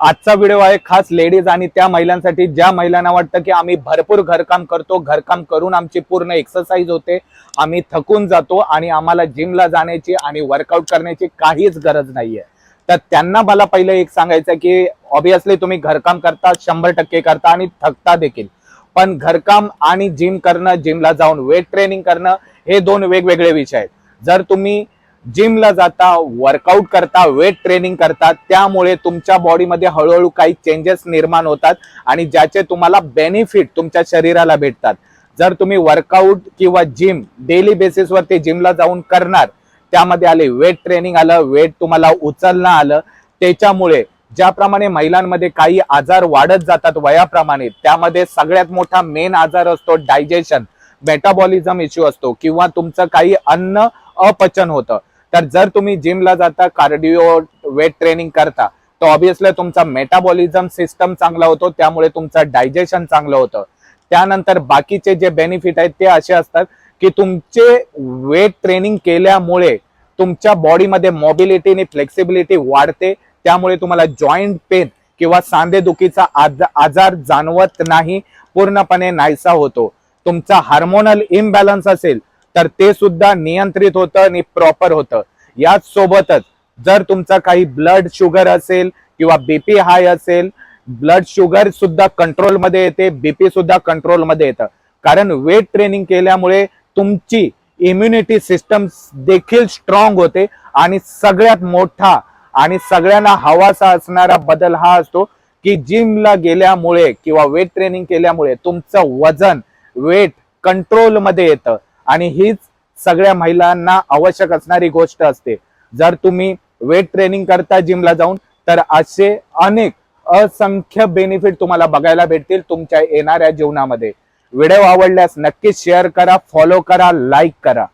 आजचा व्हिडिओ आहे खास लेडीज आणि त्या महिलांसाठी. ज्या महिलांना वाटतं की आम्ही भरपूर घरकाम करतो घरकाम करून आमची पूर्ण एक्सरसाइज होते आम्ही थकून जातो आणि आम्हाला जिमला जाण्याची आणि वर्कआउट करण्याची काहीच गरज नाहीये. तर त्यांना मला पहिलं एक सांगायचं की ऑब्विसली तुम्ही घरकाम करता शंभर टक्के करता आणि थकता देखील. पण घरकाम आणि जिम करणं जिमला जाऊन वेट ट्रेनिंग करणं हे दोन वेगवेगळे विषय आहेत. जर तुम्ही जिमला जाता वर्कआउट करता वेट ट्रेनिंग करता त्यामुळे तुमच्या बॉडीमध्ये हळूहळू काही चेंजेस निर्माण होतात आणि ज्याचे तुम्हाला बेनिफिट तुमच्या शरीराला भेटतात. जर तुम्ही वर्कआउट किंवा जिम डेली बेसिसवरती जिमला जाऊन करणार त्यामध्ये आले वेट ट्रेनिंग आलं वेट तुम्हाला उचलणं आलं त्याच्यामुळे ज्याप्रमाणे महिलांमध्ये काही आजार वाढत जातात वयाप्रमाणे त्यामध्ये सगळ्यात मोठा मेन आजार असतो डायजेशन मेटाबॉलिझम इश्यू असतो किंवा तुमचं काही अन्न अपचन होतं. तर जर तुम्ही जिमला जाता कार्डिओ वेट ट्रेनिंग करता तर ऑब्विसली तुमचा मेटाबॉलिझम सिस्टम चांगला होतो त्यामुळे तुमचं डायजेशन चांगलं होतं. त्यानंतर बाकीचे जे बेनिफिट आहेत ते असे असतात की तुमचे वेट ट्रेनिंग केल्यामुळे तुमच्या बॉडीमध्ये मोबिलिटी आणि फ्लेक्सिबिलिटी वाढते त्यामुळे तुम्हाला जॉईंट पेन किंवा सांधेदुखीचा आज- आजार जाणवत नाही पूर्णपणे नाहीसा होतो. तुमचा हार्मोनल इम्बॅलन्स असेल तर ते सुद्धा नियंत्रित होतं आणि प्रॉपर होतं. याच सोबतच जर तुमचा काही ब्लड शुगर असेल किंवा बीपी हाय असेल ब्लड शुगर सुद्धा कंट्रोलमध्ये येते बीपी सुद्धा कंट्रोलमध्ये येतं. कारण वेट ट्रेनिंग केल्यामुळे तुमची इम्युनिटी सिस्टम देखील स्ट्रॉंग होते आणि सगळ्यात मोठा आणि सगळ्यांना हवासा असणारा बदल हा असतो की जिमला गेल्यामुळे किंवा वेट ट्रेनिंग केल्यामुळे तुमचं वजन वेट कंट्रोलमध्ये येतं. आणि हीच सगळ्या महिलांना आवश्यक असणारी गोष्ट असते. जर तुम्ही वेट ट्रेनिंग करता जिमला जाऊन तर असे अनेक असंख्य बेनिफिट तुम्हाला बघायला भेटतील तुमच्या येणाऱ्या जीवनामध्ये. व्हिडिओ आवडल्यास नक्कीच शेअर करा फॉलो करा लाईक करा.